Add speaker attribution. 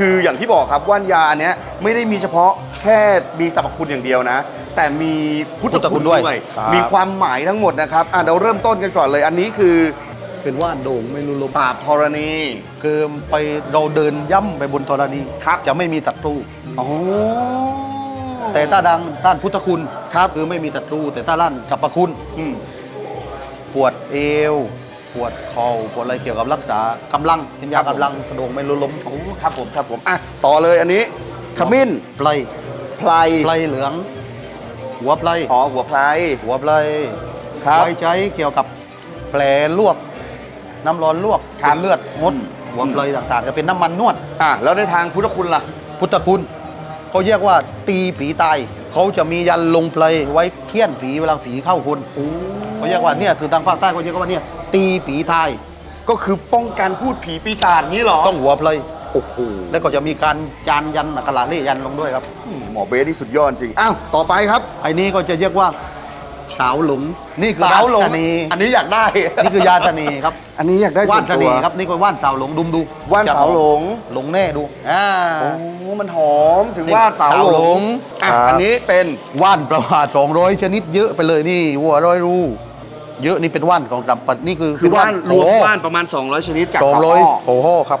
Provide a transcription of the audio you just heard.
Speaker 1: คืออย่างที่บอกครับว่านยาอันเนี้ยไม่ได้มีเฉพาะแค่มีสรรพคุณอย่างเดียวนะ แต่มีพุทธ
Speaker 2: พุทธคุ
Speaker 1: คุณ
Speaker 2: ณ
Speaker 1: ด้
Speaker 2: ด้
Speaker 1: ว
Speaker 2: วยยครับ
Speaker 1: มีความหมายทั้งหมดนะครับอะเราเริ่มต้นกันก่อนเลย อันนี้คือ
Speaker 2: เป็นว่านโด่งไม่รู้ลม
Speaker 1: ปราบธรณี
Speaker 2: คือไปเราเดินย่ำไปบนธรณี
Speaker 1: ครับ
Speaker 2: จะไม่มีศัตรู
Speaker 1: อ๋อ
Speaker 2: แต่ถ้าดังด้านพุทธคุณ
Speaker 1: ครับ
Speaker 2: คือไม่มีศัตรูแต่ถ้าด้านสรรพคุณ
Speaker 1: อืม
Speaker 2: ปวดเอว ปวดเข่าปวดอะไรเกี่ยวกับรักษากำลังเป็นยากำลังกระโดงไม่รู้ล้ม
Speaker 1: โอ้ครับผมครับผมอะต่อเลยอันนี้ขมิ้น
Speaker 2: ไพล
Speaker 1: ไพร
Speaker 2: ไพลเหลือง หัวไพล
Speaker 1: อ๋อหัวไพร
Speaker 2: หัวไพล
Speaker 1: ครับ
Speaker 2: ไว้ใช้เกี่ยวกับแผลลวก น้ำร้อนลวก
Speaker 1: ครับ
Speaker 2: เป็นเลือดมด
Speaker 1: อืม
Speaker 2: หัวไพลต่างๆจะเป็นน้ำมันนวด
Speaker 1: อะแล้วในทางพุทธคุณล่ะ
Speaker 2: พุทธคุณเขาเรียกว่าตีผีตายเขาจะมียันลงไพลไว้เคี่ยนผีเวลาผีเข้าคุณเขาเรียกว่าเนี่ยคือทางภาคใต้เขาเรียกว่าเนี่ย ตีผีตาย
Speaker 1: ก็คือป้องกันพูดผีปีศาจนี้เหรอ
Speaker 2: ต้องหัวไพล
Speaker 1: โอ้โห
Speaker 2: แล้วก็จะมีการจานยันอักขระเลขยันลงด้วยครับ
Speaker 1: หมอเบสนี่สุดยอดจริง อ้าว ต่อไปครับ
Speaker 2: ไอ้นี้ก็จะเรียกว่าสาวหลงนี่คือ
Speaker 1: สาวหลง
Speaker 2: ยาเสน่ห์
Speaker 1: อันนี้อยากได้
Speaker 2: นี่คือยาเสน่ห์ครับ
Speaker 1: อันนี้อยากได้ส่
Speaker 2: ว่า
Speaker 1: วนน
Speaker 2: เส
Speaker 1: ตั
Speaker 2: น่
Speaker 1: ว
Speaker 2: ห์ครับนี่ก็ว่านสาวหลงดุมดู
Speaker 1: ว่านสาวหลง
Speaker 2: หลงแน่ดูอ่า
Speaker 1: โอ้มันหอมถึง
Speaker 2: นี่
Speaker 1: ว่าสาว
Speaker 2: สาว
Speaker 1: ห
Speaker 2: ห
Speaker 1: ล
Speaker 2: ล
Speaker 1: ง
Speaker 2: ง
Speaker 1: อะ
Speaker 2: ครับ
Speaker 1: อันนี้เป็น
Speaker 2: ว่านประมาณ200 ชนิดเยอะไปเลยนี่วัวร้อยรู เยอะนี่เป็นว่านของจำปัดนี่คือ
Speaker 1: คือว่านรวม
Speaker 2: โอ้
Speaker 1: ว่านประมาณ 200 ชนิดจาก
Speaker 2: สอง
Speaker 1: ต่
Speaker 2: ร้อย
Speaker 1: ข้อ
Speaker 2: โอ้โหครับ